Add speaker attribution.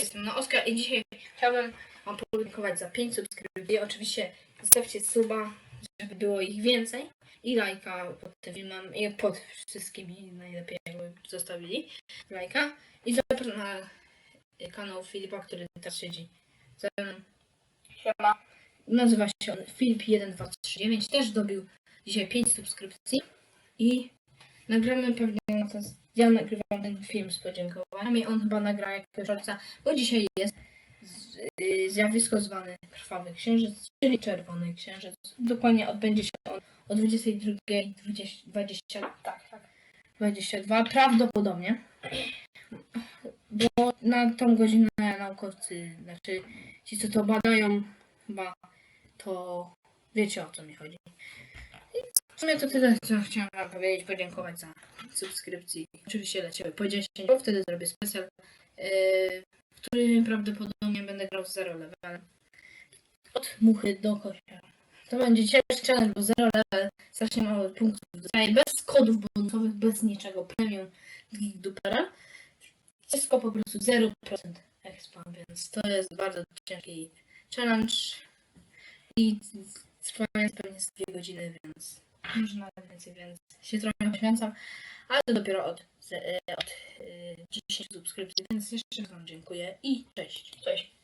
Speaker 1: Jestem no Oskar i dzisiaj chciałbym Wam podziękować za 5 subskrypcji. Oczywiście zostawcie suba, żeby było ich więcej i lajka pod tym filmem i pod wszystkimi najlepiej jakby zostawili lajka i zapraszam na kanał Filipa, który teraz siedzi ze mną. Siema. Nazywa się on Filip1239, też dobił dzisiaj 5 subskrypcji i nagramy pewnie na ten, ja nagrywam ten film z podziękowaniami, on chyba nagra jakiegoś ojca, bo dzisiaj jest y, zjawisko zwane krwawy księżyc, czyli czerwony księżyc. Dokładnie odbędzie się on o 22.20, tak, tak, 22, prawdopodobnie, bo na tą godzinę naukowcy, znaczy ci co to badają, chyba to wiecie o co mi chodzi. W sumie to tyle, co chciałem wam powiedzieć, podziękować za subskrypcji. Oczywiście dla Ciebie po 10, bo wtedy zrobię specjal, yy, w którym prawdopodobnie będę grał w zero level. Od muchy do kosia. To będzie ciężki challenge, bo zero level, strasznie mało punktów dostaję, bez kodów bonusowych, bez niczego, premium, dupera. Wszystko po prostu 0% expa, więc to jest bardzo ciężki challenge i trwa pewnie z 2 godziny, więc może nawet więcej, więc się trochę poświęcam, ale to dopiero od, e, od e, 10 subskrypcji, więc jeszcze raz Wam dziękuję i cześć. Cześć.